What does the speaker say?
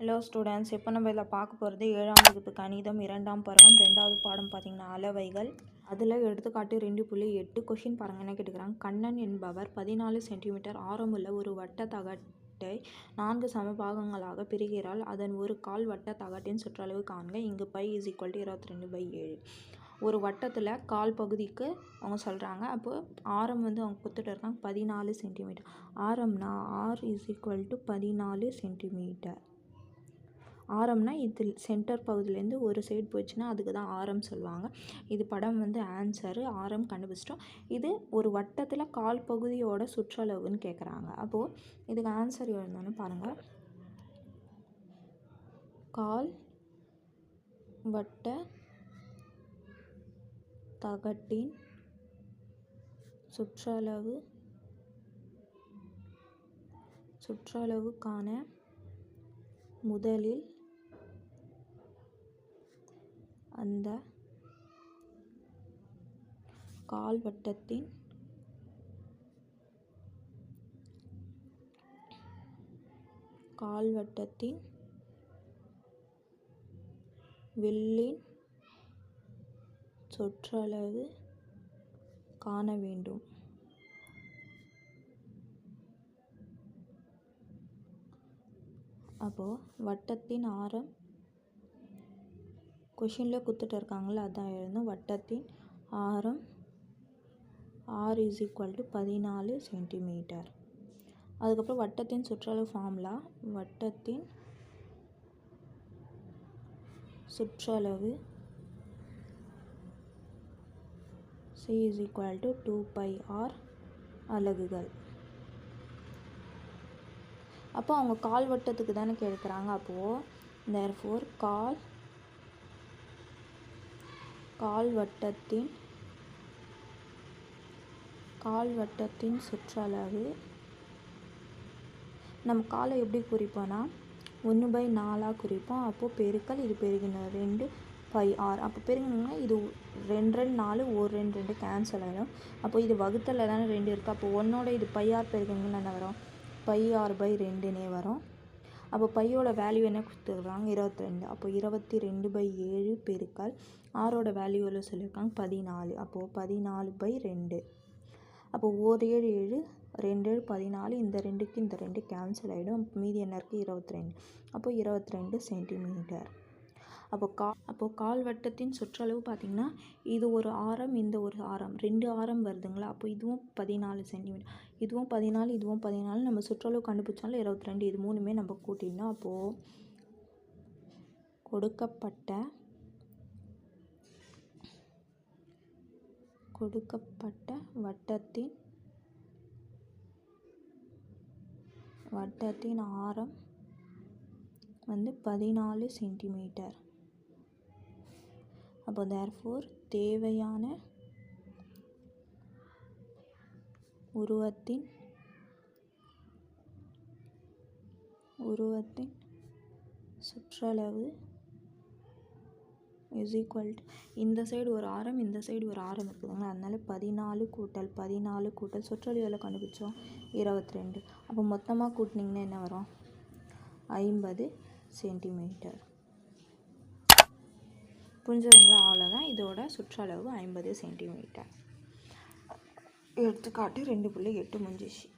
Hello students இப்போ நம்ம இதில் பார்க்க போகிறது ஏழாம் வகுப்பு கணிதம் இரண்டாம் பருவம் ரெண்டாவது பாடம் பார்த்திங்கன்னா அளவைகள். அதில் எடுத்துக்காட்டு ரெண்டு புள்ளி எட்டு கொஷின் பாருங்கள் என்ன கேட்டுக்கிறாங்க? கண்ணன் என்பவர் பதினாலு சென்டிமீட்டர் ஆரமுள்ள ஒரு வட்ட தகட்டை நான்கு சம பாகங்களாக பிரிகிறாள் அதன் ஒரு கால் வட்ட தகட்டின் சுற்றளவு காண்க. இங்கு பை இஸ் ஈக்குவல் டு இருபத்தி ரெண்டு பை ஏழு. ஒரு வட்டத்தில் கால் பகுதிக்கு அவங்க சொல்கிறாங்க அப்போது ஆரம் வந்து அவங்க கொடுத்துட்டு இருக்காங்க பதினாலு சென்டிமீட்டர் ஆரம்னா ஆர் இஸ் ஈக்குவல் டு பதினாலு சென்டிமீட்டர் ஆரம்னா இது சென்டர் பகுதியிலேருந்து ஒரு சைடு போச்சுன்னா அதுக்கு தான் ஆரம் சொல்லுவாங்க. இது படம் வந்து ஆன்சரு ஆரம் கண்டுபிடிச்சிட்டோம். இது ஒரு வட்டத்தில் கால் பகுதியோட சுற்றளவுன்னு கேட்குறாங்க அப்போது இதுக்கு ஆன்சர் எழுந்தோன்னு பாருங்கள் கால் வட்ட தகட்டின் சுற்றளவு சுற்றளவுக்கான முதலில் அந்த கால்வட்டத்தின் கால்வட்டத்தின் வில்லின் சுற்றளவு காண வேண்டும். அப்போது வட்டத்தின் ஆரம் கொஷினில் கொடுத்துட்டு இருக்காங்களே அதான் எழுதணும் வட்டத்தின் ஆரம் ஆர் இஸ் ஈக்குவல் டு பதினாலு சென்டிமீட்டர் அதுக்கப்புறம் வட்டத்தின் சுற்றளவு ஃபார்முலா வட்டத்தின் சுற்றளவு C is equal to two pi R அலகுகள். அப்போ அவங்க கால் வட்டத்துக்கு தானே கேட்குறாங்க அப்போது தேர் ஃபோர் கால் கால்வட்டத்தின் கால்வட்டத்தின் சுற்றளவு. நம்ம காலை எப்படி குறிப்போன்னா ஒன்று பை நாலாக குறிப்போம். அப்போது பெருக்கல் இது பெருகின ரெண்டு பை ஆறு. அப்போ பெருகினோம்னா இது ரெண்டு ரெண்டு நாலு ஒரு ரெண்டு ரெண்டு கேன்சல் ஆகிடும் அப்போ இது வகுத்தலில் தானே ரெண்டு இருக்குது அப்போ ஒன்னோட இது பை ஆர் பெருக்குங்கன்னா என்ன வரும். பை ஆறு பை ரெண்டுனே வரும். அப்போ பையோட வேல்யூ என்ன கொடுத்துருக்காங்க? இருபத்தி ரெண்டு அப்போ இருபத்தி ரெண்டு பை ஏழு பெருக்கால் ஆறோட வேல்யூ எவ்வளோ சொல்லியிருக்காங்க? பதினாலு. அப்போது பதினாலு பை ரெண்டு. அப்போ ஒரு ஏழு ஏழு ரெண்டு ஏழு பதினாலு இந்த ரெண்டுக்கு இந்த ரெண்டு கேன்சல் ஆகிடும் மீதி என்ன இருக்குது இருபத்தி ரெண்டு அப்போது இருபத்தி ரெண்டு சென்டிமீட்டர் அப்போ கா அப்போது கால் வட்டத்தின் சுற்றளவு பார்த்திங்கன்னா இது ஒரு ஆரம் இந்த ஒரு ஆரம். ரெண்டு ஆரம் வருதுங்களா? அப்போ இதுவும் பதினாலு சென்டிமீட்டர். இதுவும் பதினாலு இதுவும் பதினாலு நம்ம சுற்றளவு கண்டுபிடிச்சாலும் இருபத்தி ரெண்டு இது மூணுமே நம்ம கூட்டினோம் அப்போது கொடுக்கப்பட்ட கொடுக்கப்பட்ட வட்டத்தின் வட்டத்தின் ஆரம் வந்து பதினாலு சென்டிமீட்டர். அப்போ தேர்ஃபோர் தேவையான உருவத்தின் உருவத்தின் சுற்றளவு இஸ் ஈக்குவல் இந்த சைடு ஒரு ஆரம் இந்த சைடு ஒரு ஆரம் இருக்குதுங்களா? அதனால பதினாலு கூட்டல் பதினாலு கூட்டல் சுற்றளவில் கண்டுபிடிச்சோம்? இருபத்தி ரெண்டு அப்போ மொத்தமாக கூட்டினீங்கன்னா என்ன வரும்? ஐம்பது சென்டிமீட்டர் புரிஞ்சதுங்களா? அவ்வளோதான் இதோட சுற்றளவு ஐம்பது சென்டிமீட்டர். எடுத்துக்காட்டு ரெண்டு புள்ளி எட்டு முடிஞ்சிச்சு